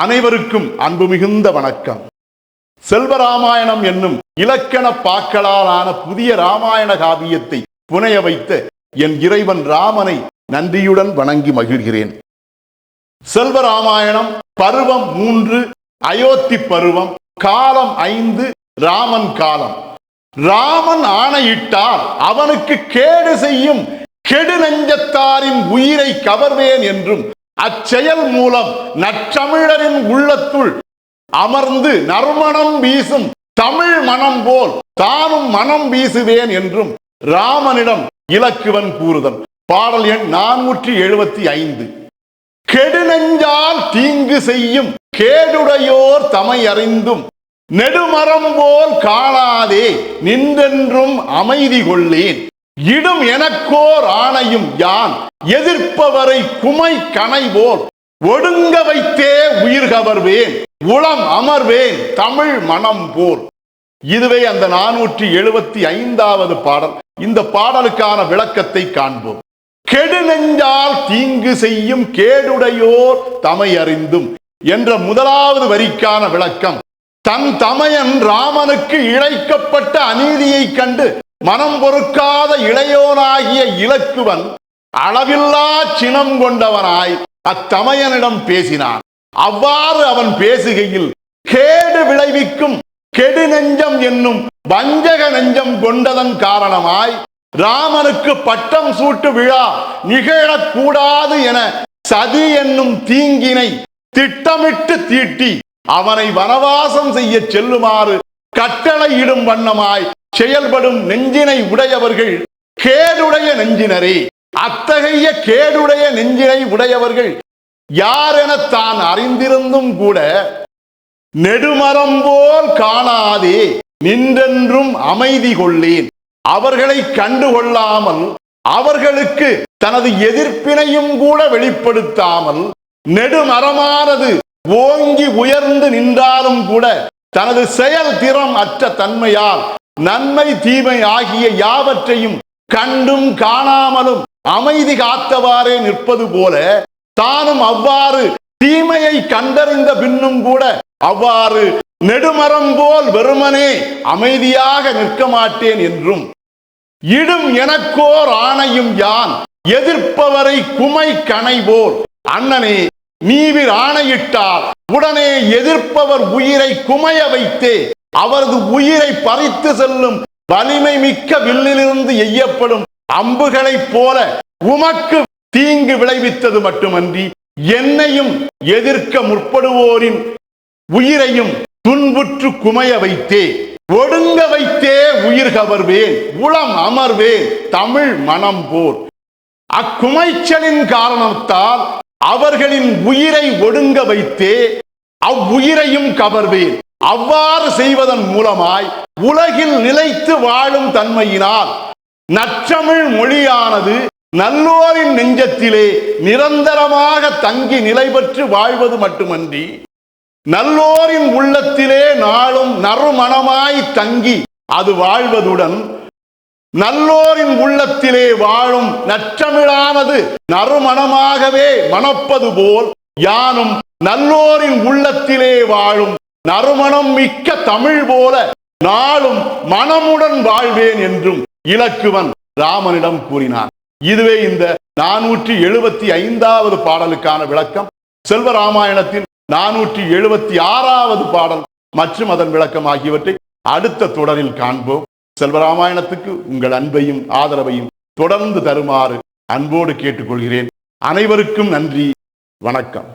அனைவருக்கும் அன்பு மிகுந்த வணக்கம். செல்வராமாயணம் என்னும் இலக்கண பாக்களாலான புதிய ராமாயண காவியத்தை புனைய வைத்த என் இறைவன் ராமனை நன்றியுடன் வணங்கி மகிழ்கிறேன். செல்வராமாயணம் பருவம் மூன்று அயோத்தி பருவம் காலம் ஐந்து ராமன் காலம். ராமன் ஆணையிட்டால் அவனுக்கு கேடு செய்யும் கெடு நெஞ்சத்தாரின் உயிரை கவர்வேன் என்றும் அச்செயல் மூலம் நற்றமிழரின் உள்ளத்துள் அமர்ந்து நறுமணம் வீசும் தமிழ் மனம் போல் தானும் மனம் வீசுவேன் என்றும் ராமனிடம் இலக்குவன் கூறுதல். பாடல் எண் நானூற்றி எழுபத்தி ஐந்து. கெடுநெஞ்சால் தீங்கு செய்யும் கேடுடையோர் தமை அறிந்தும் நெடுமரம் போல் காணாதே நின்றென்றும் அமைதி கொள்ளேன். இடும் எனக்கோர் ஆணையும் யான். எதிர்ப்பவரை குமை கனை போல் ஒடுங்க வைத்தே உயிர் கவர்வேன். உளம் அமர்வேன் தமிழ் மனம் போல் இதுவே அந்த நானூற்றி எழுபத்தி ஐந்தாவது பாடல். இந்த பாடலுக்கான விளக்கத்தை காண்போம். கெடு நெஞ்சால் தீங்கு செய்யும் கேடுடையோர் தமை அறிந்தும். என்ற முதலாவது வரிக்கான விளக்கம். தன் தமையன் ராமனுக்கு இழைக்கப்பட்ட அநீதியைக் கண்டு மனம் பொறுக்காத இளையோனாகிய இலக்குவன் அளவில்லா சினம் கொண்டவனாய் அத்தமையனிடம் பேசினான். அவ்வாறு அவன் பேசுகையில் கேடு விளைவிக்கும் கெடு நெஞ்சம் என்னும் வஞ்சக நெஞ்சம் கொண்டதன் காரணமாய் ராமனுக்கு பட்டம் சூட்டு விழா நிகழக்கூடாது என சதி என்னும் தீங்கினை திட்டமிட்டு தீட்டி அவனை வனவாசம் செய்ய செல்லுமாறு கட்டளையிடும் வண்ணமாய் செயல்படும் நெஞ்சினை உடையவர்கள் கேடுடைய நெஞ்சினரே. அத்தகைய கேடுடைய நெஞ்சினை உடையவர்கள் யாரென தான் அறிந்திருந்தும் கூட நெடுமரம் போல் காணாதே நின்றென்றும் அமைதி கொள்ளேன். அவர்களை கண்டுகொள்ளாமல் அவர்களுக்கு தனது எதிர்ப்பினையும் கூட வெளிப்படுத்தாமல் நெடுமரமானது ஓங்கி உயர்ந்து நின்றாலும் கூட தனது செயல் திறம் அற்ற தன்மையால் நன்மை தீமை ஆகிய யாவற்றையும் கண்டும் காணாமலும் அமைதி காத்தவாறே நிற்பது போல தானும் அவ்வாறு தீமையை கண்டறிந்த பின்னும் கூட அவ்வாறு நெடுமரம் போல் வெறுமனே அமைதியாக நிற்க மாட்டேன் என்றும் இடும் எனக்கோர் ஆணையும் யான் எதிர்ப்பவரை குமை கனை போல். அண்ணனே நீவிர் ஆணையிட்டால் உடனே எதிர்ப்பவர் உயிரை குமைய வைத்தே. அவரது உயிரை பறித்து செல்லும் வலிமை மிக்க வில்லிலிருந்து எய்யப்படும் அம்புகளைப் போல உமக்கு தீங்கு விளைவித்தது மட்டுமன்றி என்னையும் எதிர்க்க முற்படுவோரின் உயிரையும் துன்புற்று குமைய வைத்தே ஒடுங்க வைத்தே உயிர் கவர்வேன் உளம் அமர்வேன் தமிழ் மனம் போர். அக்குமைச்சலின் காரணத்தால் அவர்களின் உயிரை ஒடுங்க வைத்தே அவ்வுயிரையும் கவர்வேன். அவ்வாறு செய்வதன் மூலமாய் உலகில் நிலைத்து வாழும் தன்மையினால் நற்றமிழ் மொழியானது நல்லோரின் நெஞ்சத்திலே நிரந்தரமாக தங்கி நிலை பெற்று வாழ்வது மட்டுமன்றி நல்லோரின் உள்ளத்திலே நாளும் நறுமணமாய் தங்கி அது வாழ்வதுடன் நல்லோரின் உள்ளத்திலே வாழும் நற்றமிழானது நறுமணமாகவே மணப்பது போல் யானும் நல்லோரின் உள்ளத்திலே வாழும் நறுமணம் மிக்க தமிழ் போல நாளும் மனமுடன் வாழ்வேன் என்றும் இலக்குவன் ராமனிடம் கூறினான். இதுவே இந்த நானூற்றி எழுபத்தி ஐந்தாவது பாடலுக்கான விளக்கம். செல்வராமாயணத்தின் நானூற்றி எழுபத்தி ஆறாவது பாடல் மற்றும் அதன் விளக்கம் ஆகியவற்றை அடுத்த தொடரில் காண்போம். செல்வராமாயணத்துக்கு உங்கள் அன்பையும் ஆதரவையும் தொடர்ந்து தருமாறு அன்போடு கேட்டுக்கொள்கிறேன். அனைவருக்கும் நன்றி. வணக்கம்.